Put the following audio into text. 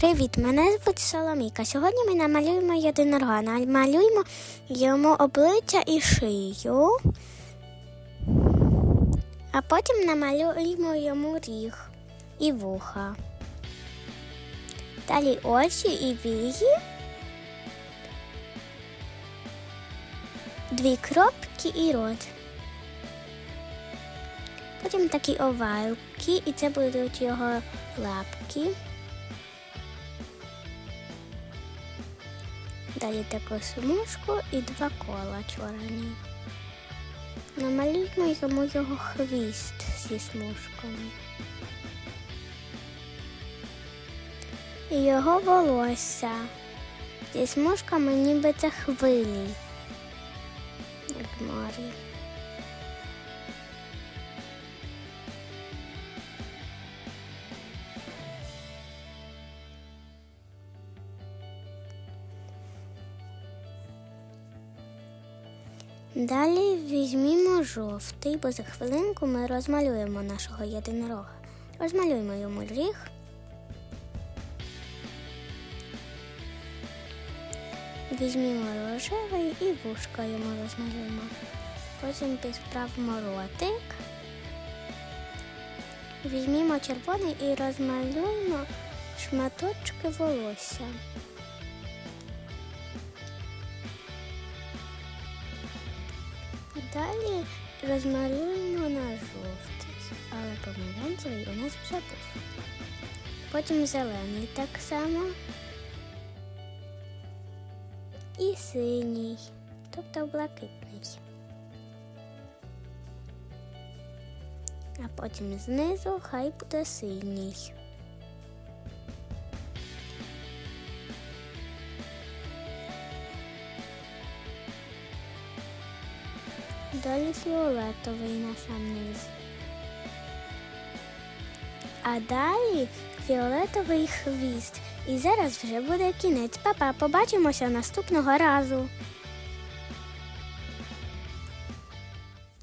Привіт, мене звуть Соломіка. Сьогодні ми намалюємо єдинорога. Намалюємо йому обличчя і шию, а потім намалюємо йому ріг і вуха. Далі очі і вії, дві кропки і рот. Потім такі овалки, і це будуть його лапки. Далі таку смужку і два кола чорні. Намалюємо йому його хвіст зі смужками. І його волосся зі смужками ніби це хвилі, як морі. Далі візьмімо жовтий, бо за хвилинку ми розмалюємо нашого єдинорога. Розмалюємо йому ріг. Візьмімо рожевий і вушка йому розмалюємо. Потім підправимо ротик. Візьмімо червоний і розмалюємо шматочки волосся. Далі розмалюємо на жовтий, але помаранчевий у нас вже був. Потім зелений так само. І синій, тобто блакитний. А потім знизу хай буде синій. Далі фіолетовий на сам низ. А далі фіолетовий хвіст. І зараз вже буде кінець. Папа, побачимося наступного разу.